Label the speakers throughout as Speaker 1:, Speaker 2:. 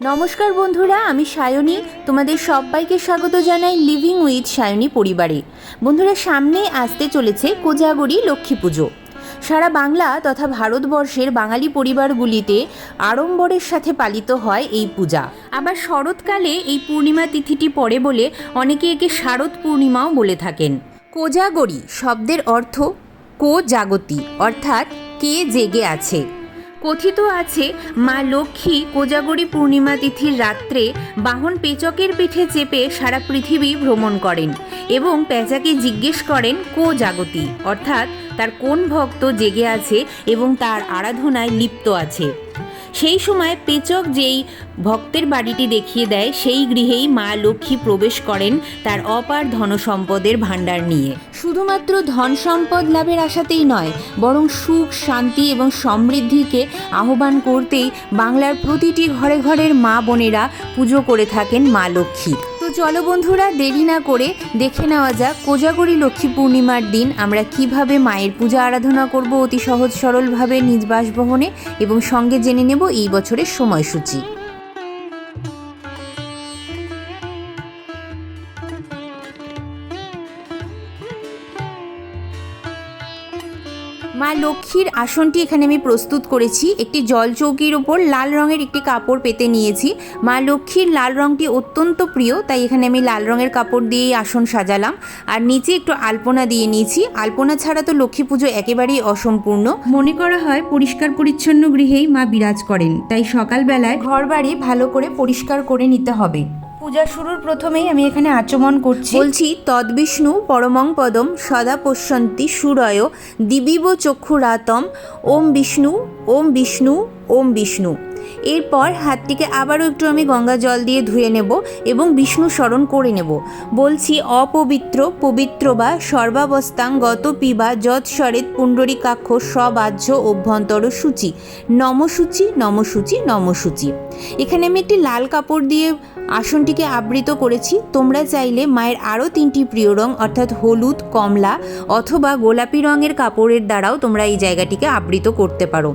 Speaker 1: নমস্কার বন্ধুরা, আমি সায়নী। তোমাদের সবাইকে স্বাগত জানাই লিভিং উইথ সায়নী পরিবারে। বন্ধুরা, সামনে আসতে চলেছে কোজাগরি লক্ষ্মী পুজো। সারা বাংলা তথা ভারতবর্ষের বাঙালি পরিবারগুলিতে আড়ম্বরের সাথে পালিত হয় এই পূজা। আবার শরৎকালে এই পূর্ণিমা তিথিটি পড়ে বলে অনেকে একে শারদ পূর্ণিমাও বলে থাকেন। কোজাগরি শব্দের অর্থ কো জাগতি অর্থাৎ কে জেগে আছে। কথিত আছে, মা লক্ষ্মী কোজাগরি পূর্ণিমা তিথির রাত্রে বাহন পেচকের পিঠে চেপে সারা পৃথিবী ভ্রমণ করেন এবং পেঁচাকে জিজ্ঞেস করেন, কো জাগতি? অর্থাৎ, তার কোন ভক্ত জেগে আছে এবং তার আরাধনায় লিপ্ত আছে। সেই সময় পেচক যেই ভক্তের বাড়িটি দেখিয়ে দেয়, সেই গৃহেই মা লক্ষ্মী প্রবেশ করেন তার অপার ধনসম্পদের ভাণ্ডার নিয়ে। শুধুমাত্র ধন সম্পদ লাভের আশাতেই নয়, বরং সুখ, শান্তি এবং সমৃদ্ধিকে আহ্বান করতেই বাংলার প্রতিটি ঘরে ঘরের মা বোনেরা পুজো করে থাকেন মা লক্ষ্মী চলো বন্ধুরা দেরি না করে দেখে নেওয়া যাক কোজাগরি লক্ষ্মী পূর্ণিমার দিন আমরা কীভাবে মায়ের পূজা আরাধনা করব অতি সহজ সরলভাবে নিজ বাসভবনে এবং সঙ্গে জেনে নেব এই বছরের সময়সূচি। লক্ষ্মীর আসনটি এখানে আমি প্রস্তুত করেছি। একটি জল চৌকির ওপর লাল রঙের একটি কাপড় পেতে নিয়েছি। মা লক্ষ্মীর লাল রঙটি অত্যন্ত প্রিয়, তাই এখানে আমি লাল রঙের কাপড় দিয়েই আসন সাজালাম। আর নিচে একটু আলপনা দিয়ে নিয়েছি। আলপনা ছাড়া তো লক্ষ্মী পুজো একেবারেই অসম্পূর্ণ। মনে করা হয় পরিষ্কার পরিচ্ছন্ন গৃহেই মা বিরাজ করেন। তাই সকালবেলায় ঘর বাড়ি ভালো করে পরিষ্কার করে নিতে হবে। পূজা শুরুর প্রথমেই আমি এখানে আচমন করছি। বলছি, তদ্বিষ্ণু, পরমং পদম, সদা পশ্যন্তি, সুরয়, দিবিব চক্ষুরাতম, ওম বিষ্ণু ওম বিষ্ণু ওম বিষ্ণু। এরপর হাতটিকে আবারও একটু আমি গঙ্গা জল দিয়ে ধুয়ে নেব এবং বিষ্ণু স্মরণ করে নেব। বলছি, অপবিত্র, পবিত্র বা সর্বাবস্থাং গত পিবা যৎস্বরেত পুণ্ডরীকাক্ষ সবাহ্য অভ্যন্তর সূচি। নমসূচি নমসূচি নমসূচি। এখানে আমি একটি লাল কাপড় দিয়ে আসনটিকে আবৃত করেছি। তোমরা চাইলে মায়ের আরও তিনটি প্রিয় রং, অর্থাৎ হলুদ, কমলা অথবা গোলাপি রঙের কাপড়ের দ্বারাও তোমরা এই জায়গাটিকে আবৃত করতে পারো।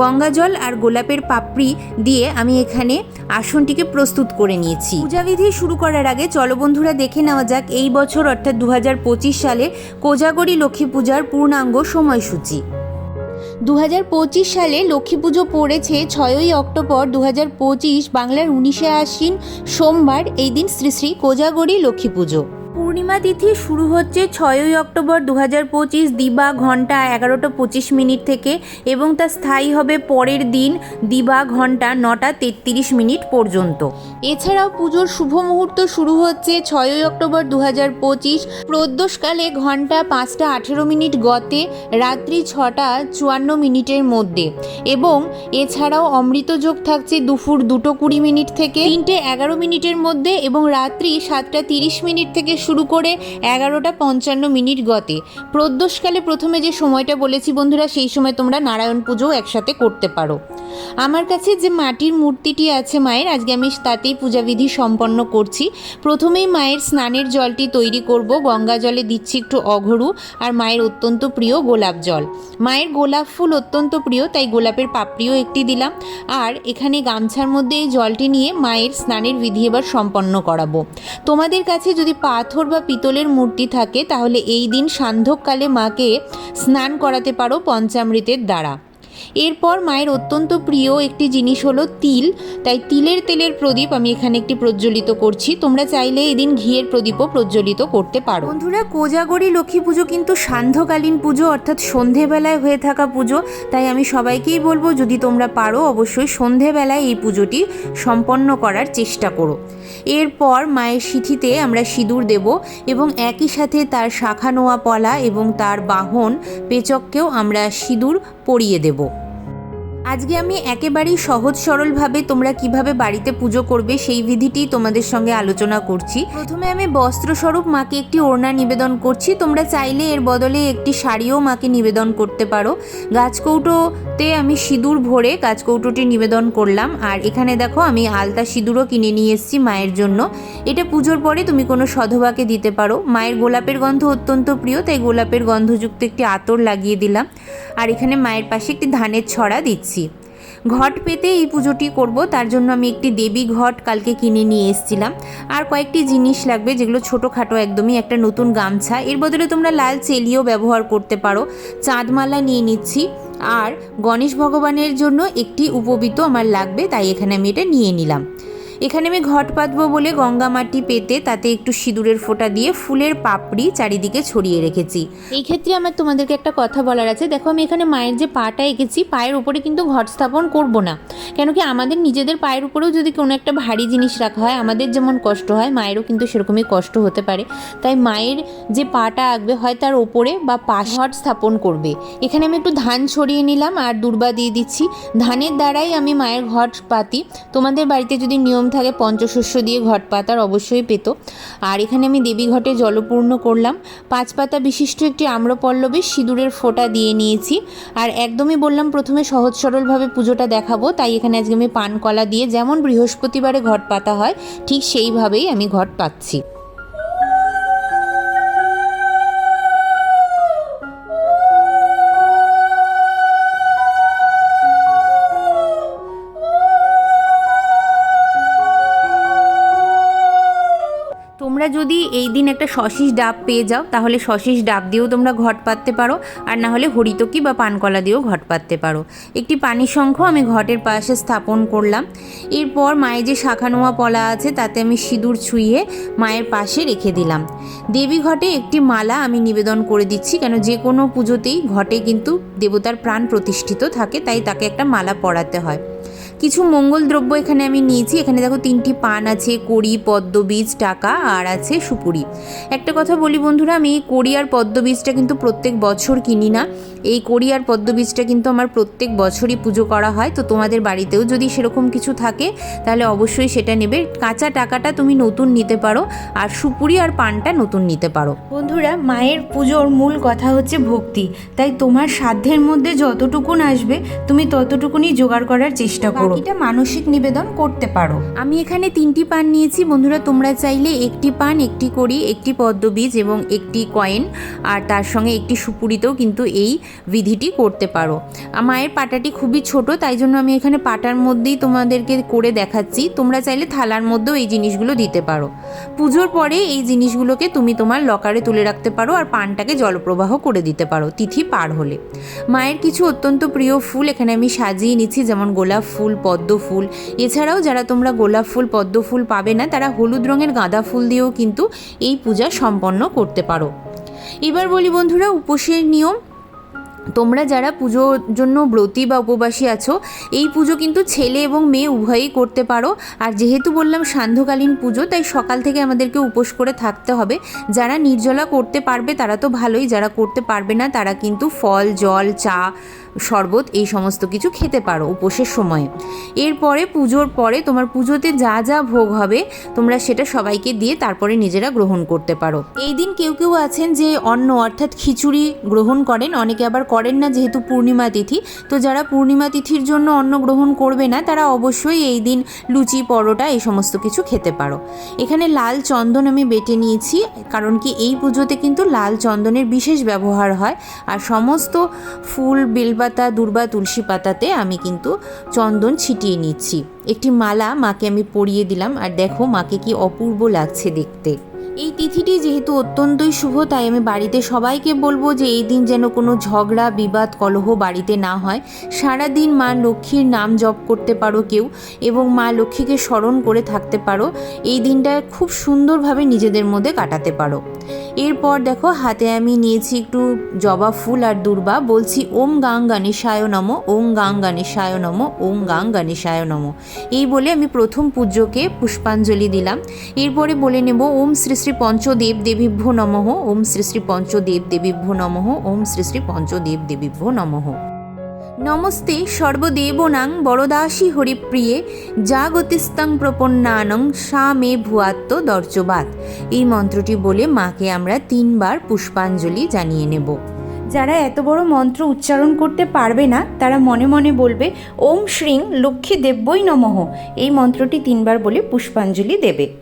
Speaker 1: গঙ্গা জল আর গোলাপের পাপড়ি দিয়ে আমি এখানে আসনটিকে প্রস্তুত করে নিয়েছি। পূজাবিধি শুরু করার আগে চলো বন্ধুরা দেখে নেওয়া যাক এই বছর, অর্থাৎ দু হাজার পঁচিশ সালে কোজাগরি লক্ষ্মী পূজার পূর্ণাঙ্গ সময়সূচি। দু হাজার পঁচিশ সালে লক্ষ্মী পুজো পড়েছে ছয়ই অক্টোবর দু হাজার পঁচিশ বাংলার উনিশে আশ্বিন সোমবার, এই দিন শ্রী শ্রী কোজাগরী লক্ষ্মী পুজো। পূর্ণিমা তিথি শুরু হচ্ছে ছয়ই অক্টোবর দু হাজার পঁচিশ দিবা ঘণ্টা এগারোটা পঁচিশ মিনিট থেকে এবং তা স্থায়ী হবে পরের দিন দিবা ঘণ্টা নটা তেত্রিশ মিনিট পর্যন্ত। এছাড়াও পুজোর শুভ মুহূর্ত শুরু হচ্ছে ছয়ই অক্টোবর দু হাজার পঁচিশ। প্রদ্যোষকালে ঘণ্টা পাঁচটা আঠেরো মিনিট গতে, রাত্রি ছটা চুয়ান্ন মিনিটের মধ্যে। এবং এছাড়াও অমৃতযোগ থাকছে দুপুর দুটো কুড়ি মিনিট থেকে, তিনটে এগারো মিনিটের মধ্যে এবং রাত্রি সাতটা তিরিশ মিনিট থেকে শুরু করে এগারোটা পঞ্চান্ন মিনিট গতে। প্রদোষকালে প্রথমে যে সময়টা বলেছি বন্ধুরা, সেই সময় তোমরা নারায়ণ পুজোও একসাথে করতে পারো। আমার কাছে যে মাটির মূর্তিটি আছে মায়ের, আজকে আমি তাতেই পূজাবিধি সম্পন্ন করছি। প্রথমেই মায়ের স্নানের জলটি তৈরি করব, গঙ্গা জলে দিচ্ছি একটু অঘরু আর মায়ের অত্যন্ত প্রিয় গোলাপ জল। মায়ের গোলাপ ফুল অত্যন্ত প্রিয়, তাই গোলাপের পাপড়িও একটি দিলাম। আর এখানে গামছার মধ্যে এই জলটি নিয়ে মায়ের স্নানের বিধি এবার সম্পন্ন করাবো। তোমাদের কাছে যদি পাথর বা পিতলের মূর্তি থাকে তাহলে এই দিন সান্ধ্যকালে মাকে স্নান করাতে পারো পঞ্চামৃতের দ্বারা। এরপর মায়ের অত্যন্ত প্রিয় একটি জিনিস হলো তিল। তাই তিলের তেলের প্রদীপ আমি এখানে একটি প্রজ্বলিত করছি। তোমরা চাইলে এদিন ঘিয়ের প্রদীপও প্রজ্বলিত করতে পারো। বন্ধুরা, কোজাগরি লক্ষ্মী পুজো কিন্তু সান্ধ্যকালীন পুজো, অর্থাৎ সন্ধেবেলায় হয়ে থাকা পুজো। তাই আমি সবাইকেই বলব, যদি তোমরা পারো, অবশ্যই সন্ধেবেলায় এই পুজোটি সম্পন্ন করার চেষ্টা করো। এরপর মায়ের সিঁথিতে আমরা সিঁদুর দেব এবং একই সাথে তার শাখা নোয়া পলা এবং তার বাহন পেচককেও আমরা সিঁদুর পরিয়ে দেব। আজকে আমি একেবারেই সহজ সরলভাবে তোমরা কীভাবে বাড়িতে পুজো করবে সেই বিধিটি তোমাদের সঙ্গে আলোচনা করছি। প্রথমে আমি বস্ত্রস্বরূপ মাকে একটি ওড়না নিবেদন করছি। তোমরা চাইলে এর বদলে একটি শাড়িও মাকে নিবেদন করতে পারো। গাছকৌটোতে আমি সিঁদুর ভরে গাছকৌটোটি নিবেদন করলাম। আর এখানে দেখো, আমি আলতা সিঁদুরও কিনে নিয়ে এসেছি মায়ের জন্য। এটা পুজোর পরে তুমি কোনো সধবাকে দিতে পারো। মায়ের গোলাপের গন্ধ অত্যন্ত প্রিয়, তাই গোলাপের গন্ধযুক্ত একটি আতর লাগিয়ে দিলাম। আর এখানে মায়ের পাশে একটি ধানের ছড়া দিচ্ছি। ঘট পেতে এই পুজোটি করব, তার জন্য আমি একটি দেবী ঘট কালকে কিনে নিয়ে এসেছিলাম। আর কয়েকটি জিনিস লাগবে যেগুলো ছোটোখাটো একদমই একটা নতুন গামছা। এর বদলে তোমরা লাল চেলিও ব্যবহার করতে পারো। চাঁদমালা নিয়ে নিচ্ছি। আর গণেশ ভগবানের জন্য একটি উপবিত আমার লাগবে, তাই এখানে আমি এটা নিয়ে নিলাম। এখানে আমি ঘট পাতবো বলে গঙ্গা মাটি পেতে তাতে একটু সিঁদুরের ফোঁটা দিয়ে ফুলের পাপড়ি চারিদিকে ছড়িয়ে রেখেছি। এই ক্ষেত্রে আমার তোমাদেরকে একটা কথা বলার আছে। দেখো, আমি এখানে মায়ের যে পাটা এঁকেছি, পায়ের উপরে কিন্তু ঘট স্থাপন করব না। কেন কি আমাদের নিজেদের পায়ের উপরেও যদি কোনো একটা ভারী জিনিস রাখা হয়, আমাদের যেমন কষ্ট হয়, মায়েরও কিন্তু সেরকমই কষ্ট হতে পারে। তাই মায়ের যে পাটা আঁকবে, হয় তার ওপরে বা পাশ ঘট স্থাপন করবে। এখানে আমি একটু ধান ছড়িয়ে নিলাম আর দুর্বা দিয়ে দিচ্ছি। ধানের দ্বারাই আমি মায়ের ঘট পাতি। তোমাদের বাড়িতে যদি নিয়ম থাকে পঞ্চশস্য দিয়ে ঘট পাতার অবশ্যই পেত। আর এখানে আমি দেবী ঘটে জলপূর্ণ করলাম। পাঁচ পাতা বিশিষ্ট একটি আম্রপল্লবে সিঁদুরের ফোঁটা দিয়ে নিয়েছি। আর একদমই বললাম প্রথমে সহজ সরলভাবে পুজোটা দেখাবো, তাই এখানে আজকে আমি পান কলা দিয়ে যেমন বৃহস্পতিবারে ঘট পাতা হয়, ঠিক সেইভাবেই আমি ঘট পাচ্ছি। তোমরা যদি এই দিন একটা সশিস ডাব পেয়ে যাও, তাহলে সশিস ডাব দিয়েও তোমরা ঘট পাততে পারো, আর না হলে হরিতকি বা পানকলা দিয়েও ঘট পাততে পারো। একটি পানি শঙ্খ আমি ঘটের পাশে স্থাপন করলাম। এরপর মায়ের যে শাখা নোয়া পলা আছে, তাতে আমি সিঁদুর ছুঁয়ে মায়ের পাশে রেখে দিলাম। দেবী ঘটে একটি মালা আমি নিবেদন করে দিচ্ছি, কেন যে কোনো পুজোতেই ঘটে কিন্তু দেবতার প্রাণ প্রতিষ্ঠিত থাকে, তাই তাকে একটা মালা পরাতে হয়। কিছু মঙ্গল দ্রব্য এখানে আমি নিয়েছি। এখানে দেখো তিনটি পান আছে, কড়ি, পদ্মবীজ, টাকা আর আছে সুপুরি। একটা কথা বলি বন্ধুরা, আমি এই কড়ি আর পদ্মবীজটা কিন্তু প্রত্যেক বছর কিনি না। এই কড়ি আর পদ্মবীজটা কিন্তু আমার প্রত্যেক বছরই পুজো করা হয়। তো তোমাদের বাড়িতেও যদি সেরকম কিছু থাকে, তাহলে অবশ্যই সেটা নেবে। কাঁচা টাকাটা তুমি নতুন নিতে পারো আর সুপুরি আর পানটা নতুন নিতে পারো।
Speaker 2: বন্ধুরা, মায়ের পুজোর মূল কথা হচ্ছে ভক্তি। তাই তোমার সাধ্যের মধ্যে যতটুকুন আসবে, তুমি ততটুকুনি জোগাড় করার চেষ্টা করো।
Speaker 1: বাকিটা মানসিক নিবেদন করতে পারো। আমি এখানে তিনটি পান নিয়েছি। বন্ধুরা তোমরা চাইলে একটি পান একটি করি একটি পদ্মবীজ এবং একটি কয়েন আর তার সঙ্গে একটি সুপুরিতেও কিন্তু এই বিধিটি করতে পারো। মায়ের পাটাটি খুবই ছোট তাই জন্য আমি এখানে পাটার মধ্যেই তোমাদেরকে করে দেখাচ্ছি। তোমরা চাইলে থালার মধ্যেও এই জিনিসগুলো দিতে পারো। পুজোর পরে এই জিনিসগুলোকে তুমি তোমার লকারে তুলে রাখতে পারো আর পানটাকে জলপ্রবাহ করে দিতে পারো তিথি পার হলে। মায়ের কিছু অত্যন্ত প্রিয় ফুল এখানে আমি সাজিয়ে নিচ্ছি যেমন গোলাপ ফুল পদ্ম ফুল এছাড়াও যারা তোমরা গোলাপ ফুল পদ্ম ফুল পাবে না, তারা হলুদ রঙের গাঁদা ফুল দিয়েও কিন্তু এই পূজা সম্পন্ন করতে পারো। এবার বলি বন্ধুরা, উপোসের নিয়ম। তোমরা যারা পুজোর জন্য ব্রতী বা উপবাসী আছো, এই পুজো কিন্তু ছেলে এবং মেয়ে উভয়ই করতে পারো। আর যেহেতু বললাম সান্ধ্যকালীন পুজো, তাই সকাল থেকে আমাদেরকে উপোস করে থাকতে হবে। যারা নির্জলা করতে পারবে, তারা তো ভালোই, যারা করতে পারবে না, তারা কিন্তু ফল, জল, চা শরবত, এই সমস্ত কিছু খেতে পারো উপোসের সময়ে। এরপরে পুজোর পরে তোমার পুজোতে যা যা ভোগ হবে, তোমরা সেটা সবাইকে দিয়ে তারপরে নিজেরা গ্রহণ করতে পারো। এই দিন কেউ কেউ আছেন যে অন্ন অর্থাৎ খিচুড়ি গ্রহণ করেন, অনেকে আবার করেন না যেহেতু পূর্ণিমা তিথি। তো যারা পূর্ণিমা তিথির জন্য অন্ন গ্রহণ করবে না, তারা অবশ্যই এই দিন লুচি, পরোটা, এই সমস্ত কিছু খেতে পারো। এখানে লাল চন্দন আমি বেটে নিয়েছি, কারণ কি এই পুজোতে কিন্তু লাল চন্দনের বিশেষ ব্যবহার হয়। আর সমস্ত ফুল বেলপাতা দুর্বা তুলসী পাতাতে আমি কিন্তু চন্দন ছিটিয়ে নিচ্ছি। একটি মালা মাকে আমি পরিয়ে দিলাম, আর দেখো মাকে কি অপূর্ব লাগছে দেখতে। এই তিথিটি যেহেতু অত্যন্তই শুভ, তাই আমি বাড়িতে সবাইকে বলব যে এই দিন যেন কোনো ঝগড়া, বিবাদ, কলহ বাড়িতে না হয়। সারাদিন মা লক্ষ্মীর নাম জপ করতে পারো কেউ, এবং মা লক্ষ্মীকে স্মরণ করে থাকতে পারো। এই দিনটা খুব সুন্দরভাবে নিজেদের মধ্যে কাটাতে পারো। এরপর দেখো, হাতে আমি নিয়েছি একটু জবা ফুল আর দুর্বা। বলছি, ওম গাং গণেশায় নম, ওম গাং গণেশায় নম, ওম গাং গণেশায় নম। এই বলে আমি প্রথম পূজ্যকে পুষ্পাঞ্জলি দিলাম। এরপরে বলে নেব, ওম শ্রী শ্রী পঞ্চদেব দেবীভ্য নমঃ, ওম শ্রী শ্রী পঞ্চদেব দেবীভ্য নমঃ, ওম শ্রী শ্রী পঞ্চদেব দেবীভ্য নমঃ। নমস্তে সর্বদেবনাং বরদাসী হরিপ্রিয়ে জাগতিস্তং প্রপন্নানং সা মে ভুয়াত্ম দর্জবাত এই মন্ত্রটি বলে মাকে আমরা তিনবার পুষ্পাঞ্জলি জানিয়ে নেব।
Speaker 2: যারা এত বড় মন্ত্র উচ্চারণ করতে পারবে না, তারা মনে মনে বলবে, ওম শ্রীং লক্ষ্মী দেব্যই নমঃ। এই মন্ত্রটি তিনবার বলে পুষ্পাঞ্জলি দেবে।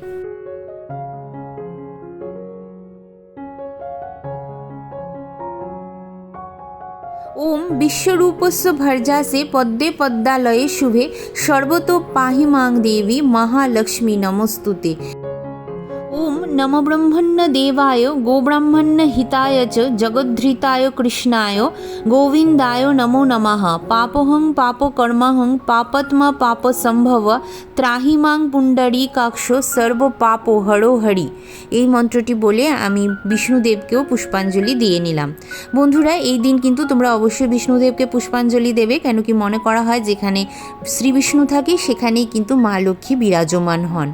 Speaker 1: ওম বিশ্বরূপস্য ভর্জাসে পদ্মে পদ্মালয়ে শুভে সর্বত পাহি মাং দেবী মহালক্ষ্মী নমস্তুতে। ওম নম ব্রহ্মণ্য দেবায় গোব্রাহ্মণ্য হিতায় চ জগদ্ধৃতায় কৃষ্ণায় গোবিন্দায় নমো নমঃ পাপহং পাপকর্মহং পাপত্ম পাপ সম্ভব ত্রাহি মাং পুণ্ডরী কাক্ষ সর্ব পাপ হরো হরি এই মন্ত্রটি বলে আমি বিষ্ণুদেবকেও পুষ্পাঞ্জলি দিয়ে নিলাম। বন্ধুরা, এই দিন কিন্তু তোমরা অবশ্যই বিষ্ণুদেবকে পুষ্পাঞ্জলি দেবে কেন কি মনে করা হয় যেখানে শ্রী বিষ্ণু থাকে, সেখানেই কিন্তু মা লক্ষ্মী বিরাজমান হন।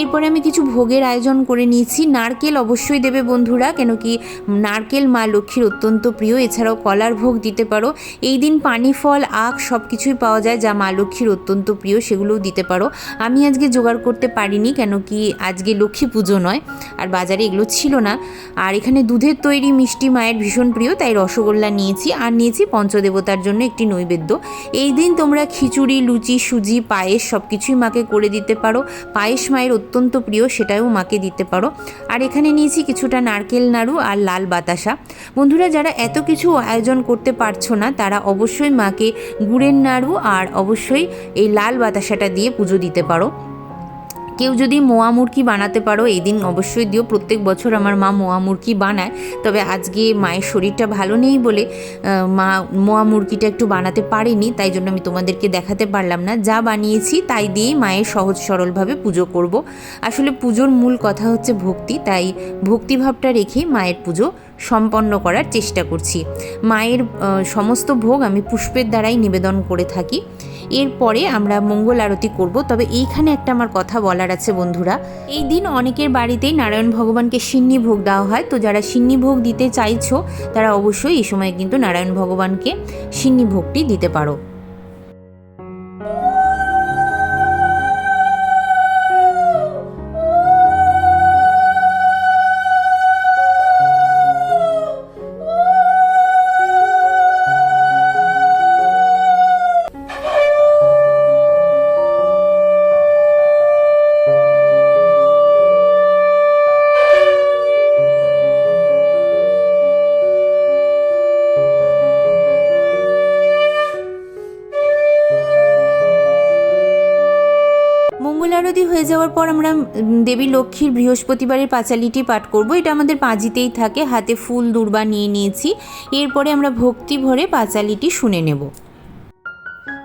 Speaker 1: এরপরে আমি কিছু ভোগের আয়োজন করে নিয়েছি। নারকেল অবশ্যই দেবে বন্ধুরা কেন কি নারকেল মা লক্ষ্মীর অত্যন্ত প্রিয়। এছাড়াও কলার ভোগ দিতে পারো। এই দিন পানি, ফল, আখ সব কিছুই পাওয়া যায় যা মা লক্ষ্মীর অত্যন্ত প্রিয়, সেগুলোও দিতে পারো। আমি আজকে জোগাড় করতে পারিনি কেন কি আজকে লক্ষ্মী পুজো নয়, আর বাজারে এগুলো ছিল না। আর এখানে দুধের তৈরি মিষ্টি মায়ের ভীষণ প্রিয়, তাই রসগোল্লা নিয়েছি। আর নিয়েছি পঞ্চদেবতার জন্য একটি নৈবেদ্য। এই দিন তোমরা খিচুড়ি, লুচি, সুজি, পায়েস সব কিছুই মাকে করে দিতে পারো। পায়েস মায়ের অত্যন্ত প্রিয়, সেটাও মাকে দিতে পারো। আর এখানে নিয়েছি কিছুটা নারকেল নাড়ু আর লাল বাতাসা। বন্ধুরা, যারা এত কিছু আয়োজন করতে পারছ না, তারা অবশ্যই মাকে গুড়ের নাড়ু আর অবশ্যই এই লাল বাতাসাটা দিয়ে পুজো দিতে পারো। কেউ যদি মোয়া মুরকি বানাতে পারো, এই দিন অবশ্যই দিও। প্রত্যেক বছর আমার মা মোয়া মুরকি বানায়, তবে আজকে মায়ের শরীরটা ভালো নেই বলে মা মোয়া মুরকিটা একটু বানাতে পারেনি, তাই জন্য আমি তোমাদেরকে দেখাতে পারলাম না। যা বানিয়েছি তাই দিয়েই মায়ের সহজ সরলভাবে পুজো করব। আসলে পুজোর মূল কথা হচ্ছে ভক্তি, তাই ভক্তিভাবটা রেখেই মায়ের পুজো সম্পন্ন করার চেষ্টা করছি। মায়ের সমস্ত ভোগ আমি পুষ্পের দ্বারাই নিবেদন করে থাকি। এরপরে আমরা মঙ্গল আরতি করব। তবে এইখানে একটা আমার কথা বলার আছে বন্ধুরা। এই দিন অনেকের বাড়িতেই নারায়ণ ভগবানকে সিন্নি ভোগ দেওয়া হয়। তো যারা সিন্নি ভোগ দিতে চাইছো, তারা অবশ্যই এই সময় কিন্তু নারায়ণ ভগবানকে সিন্নি ভোগটি দিতে পারো। আরতি হয়ে যাওয়ার পর আমরা দেবী লক্ষ্মীর বৃহস্পতিবারের পাঁচালিটি পাঠ করব। এটা আমাদের পাঁজিতেই থাকে, হাতে ফুল, দুর্বা নিয়ে নিয়েছি। এরপরে আমরা ভক্তি ভরে পাঁচালিটি শুনে নেব।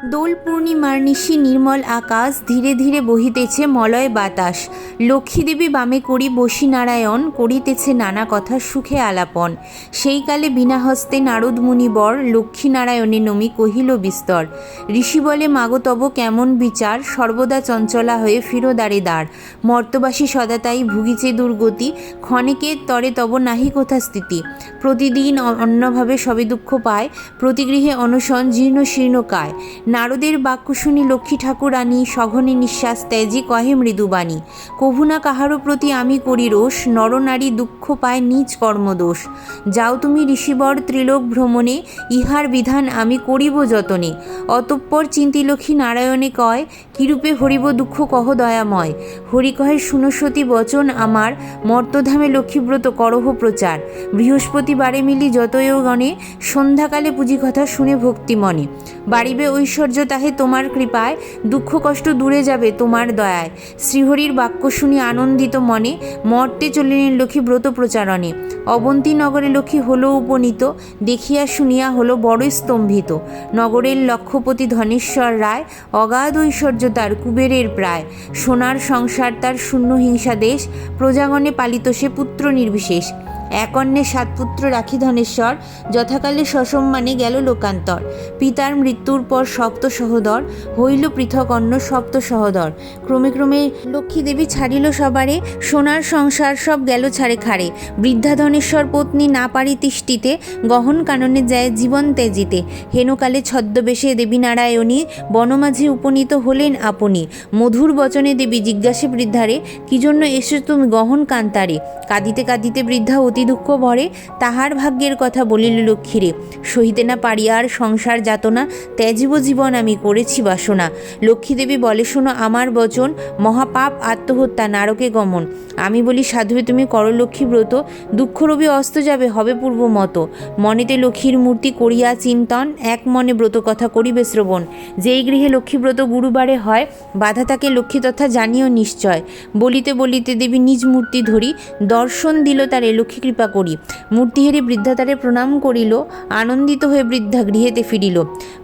Speaker 1: দোল পূর্ণিমার নিশি নির্মল আকাশ ধীরে ধীরে বহিতেছে মলয় বাতাস। লক্ষ্মীদেবী বামে করি বসি নারায়ণ করিতেছে নানা কথা সুখে আলাপন। সেই কালে বিনা হস্তে নারদ মুনিবর লক্ষ্মীনারায়ণে নমি কহিল বিস্তর। ঋষি বলে মাগতব কেমন বিচার? সর্বদা চঞ্চলা হয়ে ফিরোদারে দ্বার মর্তবাসী সদা তাই ভুগিছে দুর্গতি। ক্ষণেকের তরে তব নাহি কোথা স্থিতি? প্রতিদিন অন্যভাবে সবে দুঃখ পায়। প্রতিগৃহে অনশন জীর্ণ শীর্ণ কায়। নারদের বাক্য শুনি লক্ষ্মী ঠাকুরানী সঘনে নিঃশ্বাস ত্যাজি কহে মৃদুবাণী। কভু না কাহারও প্রতি আমি করি রোষ নরনারী দুঃখ পায় নিজ কর্মদোষ। যাও তুমি ঋষিবর ত্রিলোক ভ্রমণে, ইহার বিধান আমি করিব যতনে। অতঃপর চিন্তিলক্ষ্মী নারায়ণে কয়, কিরূপে হরিব দুঃখ কহ দয়াময়? হরি কহে শুনসতী বচন আমার, মর্তধামে লক্ষ্মীব্রত করহ প্রচার। বৃহস্পতিবারে মিলি যতয় গণে সন্ধ্যাকালে পুঁজি কথা শুনে ভক্তি মনে। বাড়িবে ঐশ্বর্য তাহে তোমার কৃপায় দুঃখ কষ্ট দূরে যাবে তোমার দয়ায়। শ্রীহরির বাক্য শুনি আনন্দিত মনে মর্তে চলিলেন লক্ষ্মী ব্রত প্রচারণে। অবন্তী নগরে লক্ষ্মী হলো উপনীত, দেখিয়া শুনিয়া হলো বড় স্তম্ভিত। নগরের লক্ষ্যপতি ধনেশ্বর রায় অগাধ ঐশ্বর্য তার কুবেরের প্রায়। সোনার সংসার তার শূন্য হিংসা দেশ প্রজাগণে পালিত সে পুত্র নির্বিশেষ। এক অন্যে সাত পুত্র রাখি ধনেশ্বর, যথাকালে সসম্মানে গেল লোকান্তর। পিতার মৃত্যুর পর সপ্ত সহদর, হইল পৃথক অন্য সপ্ত সহদর। ক্রমে ক্রমে লক্ষ্মী দেবী ছাড়িল সবারে, সোনার সংসার সব গেল ছাড়ে খাড়ে। বৃদ্ধা ধনেশ্বর পত্নী না পারি তিষ্টিতে গহন কাননে যায় জীবন তেজিতে হেনকালে ছদ্মবেশে দেবী নারায়ণী, বনমাঝে উপনীত হলেন আপনি। মধুর বচনে দেবী জিজ্ঞাসে বৃদ্ধারে, কি জন্য এসে তুমি গহন কান্তারে? কাঁদিতে কাঁদিতে বৃদ্ধা অতি অতি দুঃখ ভরে, তাহার ভাগ্যের কথা বলিল লক্ষ্মীরে, সহিতে না পারিয়ার সংসার যাতনা ত্যাজিব জীবন আমি করেছি বাসনা। লক্ষ্মীদেবী বলে, শোনো, আমার বচন, মহাপাপ, আত্মহত্যা, নারকে গমন। আমি বলি সাধুবে তুমি করো লক্ষ্মী ব্রত দুঃখ রবি অস্ত যাবে, হবে পূর্ব মতো মনেতে লক্ষ্মীর মূর্তি করিয়া চিন্তন, এক মনে ব্রত কথা করিবে শ্রবণ। যেই গৃহে লক্ষ্মীব্রত গুরুবারে হয়, বাধা তাকে লক্ষ্মী তথা জানিও নিশ্চয়। বলিতে বলিতে দেবী নিজ মূর্তি ধরি, দর্শন দিল তারে লক্ষ্মী কৃপা করি। মূর্তি হেরে বৃদ্ধা তারে প্রণাম করিল, আনন্দিত হয়ে বৃদ্ধা গৃহেতে ফিরিল।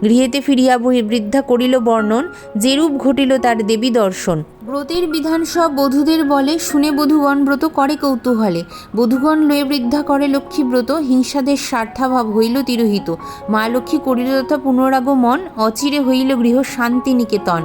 Speaker 1: গৃহেতে ফিরিয়া বৃদ্ধা করিল বর্ণন, যেরূপ ঘটিল তার দেবী দর্শন। ব্রতের বিধান সব বধূদের বলে, শুনে বধূগণ ব্রত করে কৌতূহলে। বধূগণ লয়ে বৃদ্ধা করে লক্ষ্মী ব্রত, হিংসাদের স্বার্থাভাব হইল তিরোহিত। মা লক্ষ্মী করিল তথা পুনরাগমন, অচিরে হইল গৃহ শান্তি নিকেতন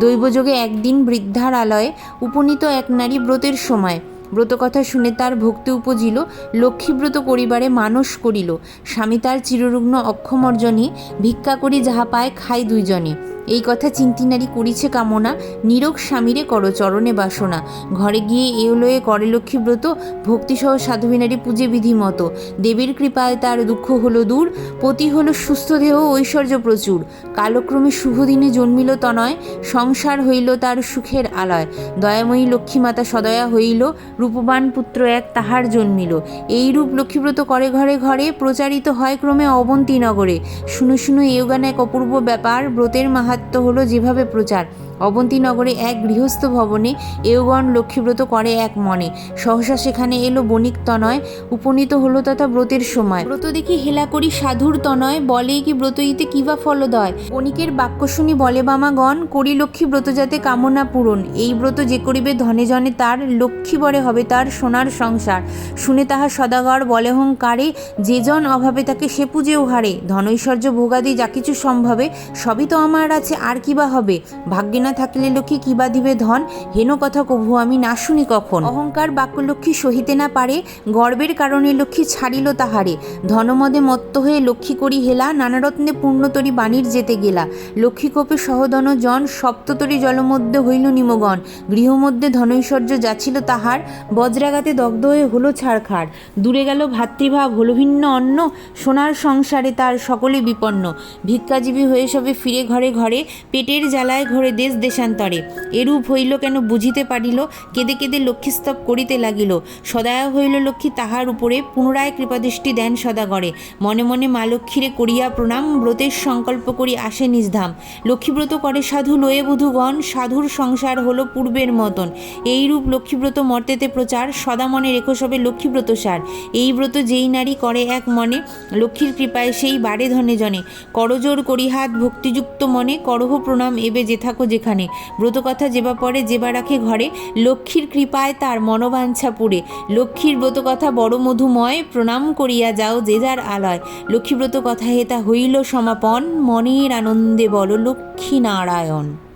Speaker 1: দৈবযোগে একদিন বৃদ্ধার আলয়ে উপনীত এক নারী ব্রতের সময়। ব্রতকথা শুনে তার ভক্তি উপজিল। লক্ষ্মীব্রত করিবারে মানস করিল। স্বামী তার চিররুগ্ন অক্ষমর্জনী ভিক্ষা করি যাহা পায় খাই দুইজনে। এই কথা চিন্তি নারী করিছে কামনা নিরোগ স্বামীরে করো চরণে বাসনা। ঘরে গিয়ে এওলয়ে করে লক্ষ্মীব্রত, ভক্তিসহ সাধবী নারী পূজে বিধি মতো দেবীর কৃপায় তার দুঃখ হলো দূর, পতি হলো সুস্থ দেহ ঐশ্বর্য প্রচুর। কালক্রমে শুভ দিনে জন্মিল তনয়, সংসার হইল তার সুখের আলয়। দয়াময়ী লক্ষ্মীমাতা সদয়া হইল, রূপবান পুত্র এক তাহার জন্মিল। এই রূপ লক্ষ্মীব্রত করে ঘরে ঘরে, প্রচারিত হয় ক্রমে অবন্তী নগরে। শুনো শুনো এও গান এক অপূর্ব ব্যাপার, ব্রতের মাহাত্ম হলো যেভাবে প্রচার। অবন্তীনগরে এক গৃহস্থ ভবনে এওগণ লক্ষ্মীব্রত করে এক মনে। সহসা সেখানে এলো বণিক তনয় উপনীত হলো তথা ব্রতের সময়। ব্রত দেখি হেলা করি সাধুর তনয় বলে কি ব্রত ইতে কিবা ফলদয়? বণিকের বাক্য শুনি বলে বামাগণ করি লক্ষ্মী ব্রত যাতে কামনা পূরণ। এই ব্রত যে করিবে ধনে জনে তার লক্ষ্মী বরে হবে তার সোনার সংসার। শুনে তাহা সদাগর বলে হংকারে যে জন অভাবে তাকে সে পুজেও হারে। ধনৈশ্বর্য ভোগাদি যা কিছু সম্ভবে সবই তো আমার আছে আর কিবা হবে? ভাগ্যে না থাকলে লক্ষ্মী কিবা দিবে ধন? হেন কথা কভু, আমি না শুনি কখন? অহংকার বাক্যলক্ষ্মী সহিতে না পারে, গর্বের কারণে লক্ষ্মী ছাড়িল তাহারে। ধনমদে মত্ত হয়ে লক্ষ্মী করি হেলা, নানারত্নে পূর্ণতরী বাণীর যেতে গেলা। লক্ষ্মী কোপে সহদন জন, সপ্ততরী জলমধ্যে হইল নিমগণ। গৃহমধ্যে ধনৈশ্বর্য যাচ্ছিল তাহার, বজ্রাঘাতে দগ্ধ হয়ে হলো ছাড়খাড়। দূরে গেল ভাতৃভাব, হলো ভিন্ন অন্ন, সোনার সংসারে তার সকলে বিপন্ন। ভিক্ষাজীবী হয়ে সবে ফিরে ঘরে ঘরে, পেটের জ্বালায় ঘরে দেশ দেশান্তরে। এরূপ হইল কেন বুঝিতে পারিল, কেঁদে কেঁদে লক্ষ্মীস্তব করিতে লাগিল। সদায়া হইল লক্ষ্মী তাহার উপরে পুনরায় কৃপাদৃষ্টি দেন সদাগরে। মনে মনে মা লক্ষ্মীরে করিয়া প্রণাম, ব্রতের সংকল্প করি আসে নিজধাম লক্ষ্মীব্রত করে সাধু লয়ে বধূগণ, সাধুর সংসার হলো পূর্বের মতন। এইরূপ লক্ষ্মীব্রত মর্তেতে প্রচার, সদা মনে রেখো সবে লক্ষ্মীব্রত সার। এই ব্রত যেই নারী করে এক মনে, লক্ষ্মীর কৃপায় সেই বাড়ে ধনে জনে। করজোর করি হাত ভক্তিযুক্ত মনে, করহ প্রণাম এবে যে থাকো যেখানে ব্রতকথা যেবা পরে যেবা রাখে ঘরে, লক্ষ্মীর কৃপায় তার মনোবাঞ্ছা পুরে লক্ষ্মীর ব্রতকথা বড় মধুময়, প্রণাম করিয়া যাও যে যার আলয়। লক্ষ্মীব্রত কথা হেতা হইল সমাপন, মনের আনন্দে বল লক্ষ্মী নারায়ণ।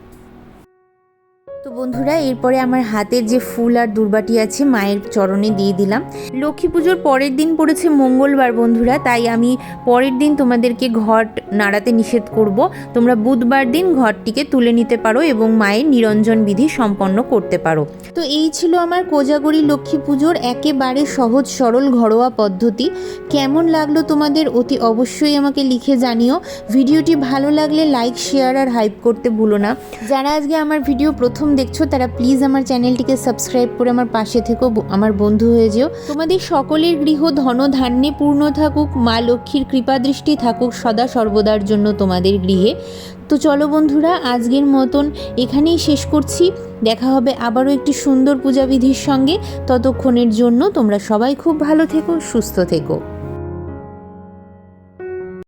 Speaker 1: তো বন্ধুরা, এরপরে আমার হাতের যে ফুল আর দুর্বাটি আছে, মায়ের চরণে দিয়ে দিলাম। লক্ষ্মী পুজোর পরের দিন পড়েছে মঙ্গলবার বন্ধুরা, তাই আমি পরের দিন তোমাদেরকে ঘট নাড়াতে নিষেধ করব। তোমরা বুধবার দিন ঘরটিকে তুলে নিতে পারো এবং মায়ের নিরঞ্জন বিধি সম্পন্ন করতে পারো। তো এই ছিল আমার কোজাগরি লক্ষ্মী পুজোর একেবারে সহজ সরল ঘরোয়া পদ্ধতি। কেমন লাগল তোমাদের অতি অবশ্যই আমাকে লিখে জানিও। ভিডিওটি ভালো লাগলে লাইক, শেয়ার আর হাইপ করতে ভুলো না। যারা আজকে আমার ভিডিও প্রথম দেখছ, তারা প্লিজ আমার চ্যানেলটিকে সাবস্ক্রাইব করে আমার পাশে থেকেও আমার বন্ধু হয়ে যেও। তোমাদের সকলের গৃহ ধন ধান্যে পূর্ণ থাকুক, মা লক্ষ্মীর কৃপা দৃষ্টি থাকুক, সদা সর্বদার জন্য তোমাদের গৃহে। তো চলো বন্ধুরা, আজকের মতন এখানেই শেষ করছি। দেখা হবে আবারও একটি সুন্দর পূজাবিধির সঙ্গে। ততক্ষণের জন্য তোমরা সবাই খুব ভালো থেকো, সুস্থ থেকো।